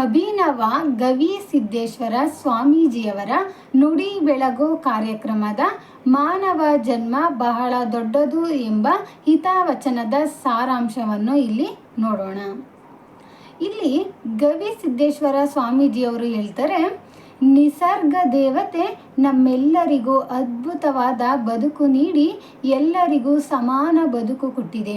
ಅಭಿನವ ಗವಿ ಸಿದ್ದೇಶ್ವರ ಸ್ವಾಮೀಜಿಯವರ ನುಡಿ ಬೆಳಗು ಕಾರ್ಯಕ್ರಮದ ಮಾನವ ಜನ್ಮ ಬಹಳ ದೊಡ್ಡದು ಎಂಬ ಹಿತವಚನದ ಸಾರಾಂಶವನ್ನು ಇಲ್ಲಿ ನೋಡೋಣ. ಇಲ್ಲಿ ಗವಿ ಸಿದ್ದೇಶ್ವರ ಸ್ವಾಮೀಜಿಯವರು ಹೇಳ್ತಾರೆ, ನಿಸರ್ಗ ದೇವತೆ ನಮ್ಮೆಲ್ಲರಿಗೂ ಅದ್ಭುತವಾದ ಬದುಕು ನೀಡಿ ಎಲ್ಲರಿಗೂ ಸಮಾನ ಬದುಕು ಕೊಟ್ಟಿದೆ.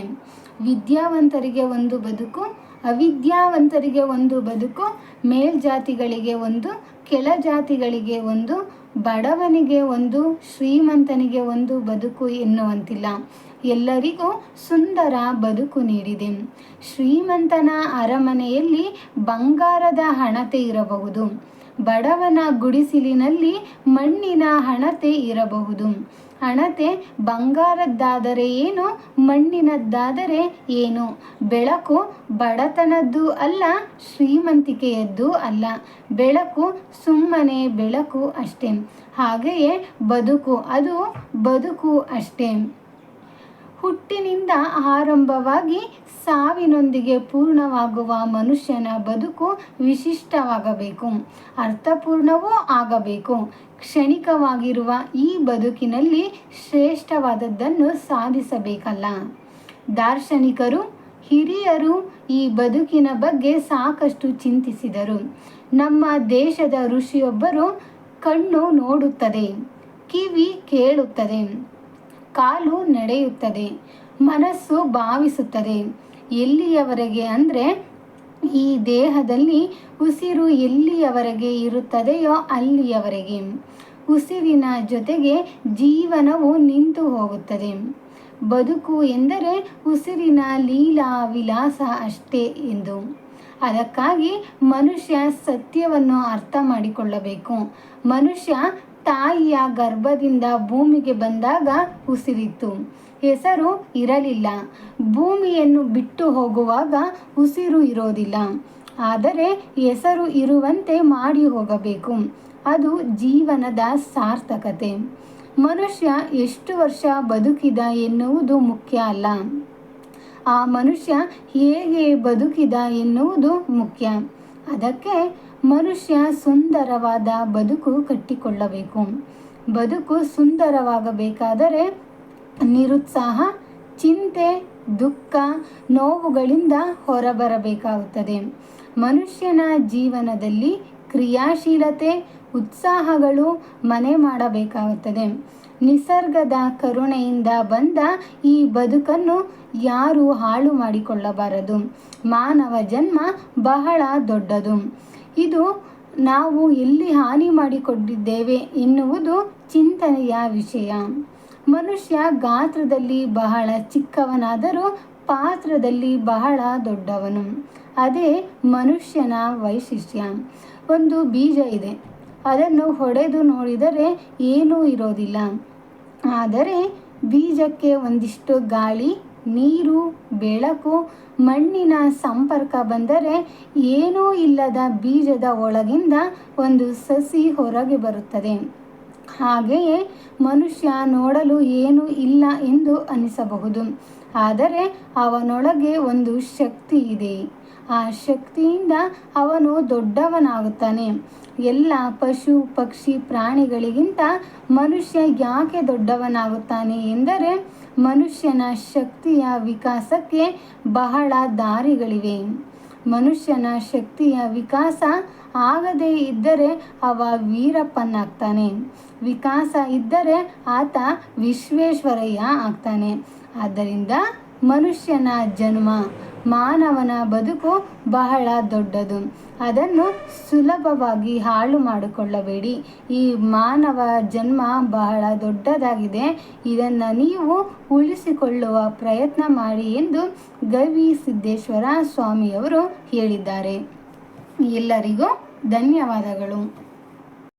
ವಿದ್ಯಾವಂತರಿಗೆ ಒಂದು ಬದುಕು ಅವಿದ್ಯಾವಂತರಿಗೆ ಒಂದು ಬದುಕು, ಮೇಲ್ಜಾತಿಗಳಿಗೆ ಒಂದು ಕೆಳ ಜಾತಿಗಳಿಗೆ ಒಂದು, ಬಡವನಿಗೆ ಒಂದು, ಶ್ರೀಮಂತನಿಗೆ ಒಂದು ಬದುಕು ಎನ್ನುವಂತಿಲ್ಲ. ಎಲ್ಲರಿಗೂ ಸುಂದರ ಬದುಕು ನೀಡಿದೆ. ಶ್ರೀಮಂತನ ಅರಮನೆಯಲ್ಲಿ ಬಂಗಾರದ ಹಣತೆ ಇರಬಹುದು. ಬಡವನ ಗುಡಿಸಿಲಿನಲ್ಲಿ ಮಣ್ಣಿನ ಹಣತೆ ಇರಬಹುದು. ಹಣತೆ ಬಂಗಾರದ್ದಾದರೆ ಏನು, ಮಣ್ಣಿನದ್ದಾದರೆ ಏನು? ಬೆಳಕು ಬಡತನದ್ದು ಅಲ್ಲ, ಶ್ರೀಮಂತಿಕೆಯದ್ದು ಅಲ್ಲ. ಬೆಳಕು ಸುಮ್ಮನೆ ಬೆಳಕು ಅಷ್ಟೇ. ಹಾಗೆಯೇ ಬದುಕು, ಅದು ಬದುಕು ಅಷ್ಟೇ. ಹುಟ್ಟಿನಿಂದ ಆರಂಭವಾಗಿ ಸಾವಿನೊಂದಿಗೆ ಪೂರ್ಣವಾಗುವ ಮನುಷ್ಯನ ಬದುಕು ವಿಶಿಷ್ಟವಾಗಬೇಕು. ಅರ್ಥಪೂರ್ಣವೂ ಆಗಬೇಕು. ಕ್ಷಣಿಕವಾಗಿರುವ ಈ ಬದುಕಿನಲ್ಲಿ ಶ್ರೇಷ್ಠವಾದದ್ದನ್ನು ಸಾಧಿಸಬೇಕಲ್ಲ. ದಾರ್ಶನಿಕರು, ಹಿರಿಯರು ಈ ಬದುಕಿನ ಬಗ್ಗೆ ಸಾಕಷ್ಟು ಚಿಂತಿಸಿದರು. ನಮ್ಮ ದೇಶದ ಋಷಿಯೊಬ್ಬರು ಕಣ್ಣು ನೋಡುತ್ತದೆ, ಕಿವಿ ಕೇಳುತ್ತದೆ, ಕಾಲು ನಡೆಯುತ್ತದೆ, ಮನಸ್ಸು ಭಾವಿಸುತ್ತದೆ. ಎಲ್ಲಿಯವರೆಗೆ ಅಂದರೆ ಈ ದೇಹದಲ್ಲಿ ಉಸಿರು ಎಲ್ಲಿಯವರೆಗೆ ಇರುತ್ತದೆಯೋ ಅಲ್ಲಿಯವರೆಗೆ. ಉಸಿರಿನ ಜೊತೆಗೆ ಜೀವನವು ನಿಂತು ಹೋಗುತ್ತದೆ. ಬದುಕು ಎಂದರೆ ಉಸಿರಿನ ಲೀಲಾ ವಿಲಾಸ ಅಷ್ಟೇ ಎಂದು. ಅದಕ್ಕಾಗಿ ಮನುಷ್ಯ ಸತ್ಯವನ್ನು ಅರ್ಥ ಮಾಡಿಕೊಳ್ಳಬೇಕು. ಮನುಷ್ಯ ತಾಯಿಯ ಗರ್ಭದಿಂದ ಭೂಮಿಗೆ ಬಂದಾಗ ಉಸಿರಿತ್ತು. ಹೆಸರು ಇರಲಿಲ್ಲ. ಭೂಮಿಯನ್ನು ಬಿಟ್ಟು ಹೋಗುವಾಗ ಉಸಿರು ಇರೋದಿಲ್ಲ. ಆದರೆ ಹೆಸರು ಇರುವಂತೆ ಮಾಡಿ ಹೋಗಬೇಕು. ಅದು ಜೀವನದ ಸಾರ್ಥಕತೆ. ಮನುಷ್ಯ ಎಷ್ಟು ವರ್ಷ ಬದುಕಿದ ಎನ್ನುವುದು ಮುಖ್ಯ ಅಲ್ಲ. ಆ ಮನುಷ್ಯ ಹೇಗೆ ಬದುಕಿದ ಎನ್ನುವುದು ಮುಖ್ಯ. ಅದಕ್ಕೆ ಮನುಷ್ಯ ಸುಂದರವಾದ ಬದುಕು ಕಟ್ಟಿಕೊಳ್ಳಬೇಕು. ಬದುಕು ಸುಂದರವಾಗಬೇಕಾದರೆ ನಿರುತ್ಸಾಹ, ಚಿಂತೆ, ದುಃಖ, ನೋವುಗಳಿಂದ ಹೊರಬರಬೇಕಾಗುತ್ತದೆ. ಮನುಷ್ಯನ ಜೀವನದಲ್ಲಿ ಕ್ರಿಯಾಶೀಲತೆ, ಉತ್ಸಾಹಗಳು ಮನೆ ಮಾಡಬೇಕಾಗುತ್ತದೆ. ನಿಸರ್ಗದ ಕರುಣೆಯಿಂದ ಬಂದ ಈ ಬದುಕನ್ನು ಯಾರು ಹಾಳು ಮಾಡಿಕೊಳ್ಳಬಾರದು. ಮಾನವ ಜನ್ಮ ಬಹಳ ದೊಡ್ಡದು. ಇದು ನಾವು ಎಲ್ಲಿ ಹಾನಿ ಮಾಡಿಕೊಂಡಿದ್ದೇವೆ ಎನ್ನುವುದು ಚಿಂತನೆಯ ವಿಷಯ. ಮನುಷ್ಯ ಗಾತ್ರದಲ್ಲಿ ಬಹಳ ಚಿಕ್ಕವನಾದರೂ ಪಾತ್ರದಲ್ಲಿ ಬಹಳ ದೊಡ್ಡವನು. ಅದೇ ಮನುಷ್ಯನ ವೈಶಿಷ್ಟ್ಯ. ಒಂದು ಬೀಜ ಇದೆ. ಅದನ್ನು ಹೊಡೆದು ನೋಡಿದರೆ ಏನೂ ಇರೋದಿಲ್ಲ. ಆದರೆ ಬೀಜಕ್ಕೆ ಒಂದಿಷ್ಟು ಗಾಳಿ ನೀರು, ಬೆಳಕು, ಮಣ್ಣಿನ ಸಂಪರ್ಕ ಬಂದರೆ ಏನೂ ಇಲ್ಲದ ಬೀಜದ ಒಳಗಿಂದ ಒಂದು ಸಸಿ ಹೊರಗೆ ಬರುತ್ತದೆ. ಹಾಗೆಯೇ ಮನುಷ್ಯ ನೋಡಲು ಏನೂ ಇಲ್ಲ ಎಂದು ಅನಿಸಬಹುದು. ಆದರೆ ಅವನೊಳಗೆ ಒಂದು ಶಕ್ತಿ ಇದೆ. ಆ ಶಕ್ತಿಯಿಂದ ಅವನು ದೊಡ್ಡವನಾಗುತ್ತಾನೆ. ಎಲ್ಲ ಪಶು, ಪಕ್ಷಿ, ಪ್ರಾಣಿಗಳಿಗಿಂತ ಮನುಷ್ಯ ಯಾಕೆ ದೊಡ್ಡವನಾಗುತ್ತಾನೆ ಎಂದರೆ, ಮನುಷ್ಯನ ಶಕ್ತಿಯ ವಿಕಾಸಕ್ಕೆ ಬಹಳ ದಾರಿಗಳಿವೆ. ಮನುಷ್ಯನ ಶಕ್ತಿಯ ವಿಕಾಸ ಆಗದೇ ಇದ್ದರೆ ಅವ ವೀರಪ್ಪನಾಗ್ತಾನೆ. ವಿಕಾಸ ಇದ್ದರೆ ಆತ ವಿಶ್ವೇಶ್ವರಯ್ಯ ಆಗ್ತಾನೆ. ಆದ್ದರಿಂದ ಮನುಷ್ಯನ ಜನ್ಮ ಮಾನವನ ಬದುಕು ಬಹಳ ದೊಡ್ಡದು. ಅದನ್ನು ಸುಲಭವಾಗಿ ಹಾಳು ಮಾಡಿಕೊಳ್ಳಬೇಡಿ. ಈ ಮಾನವ ಜನ್ಮ ಬಹಳ ದೊಡ್ಡದಾಗಿದೆ. ಇದನ್ನು ನೀವು ಉಳಿಸಿಕೊಳ್ಳುವ ಪ್ರಯತ್ನ ಮಾಡಿ ಎಂದು ಗವಿ ಸಿದ್ದೇಶ್ವರ ಸ್ವಾಮಿಯವರು ಹೇಳಿದ್ದಾರೆ. ಎಲ್ಲರಿಗೂ ಧನ್ಯವಾದಗಳು.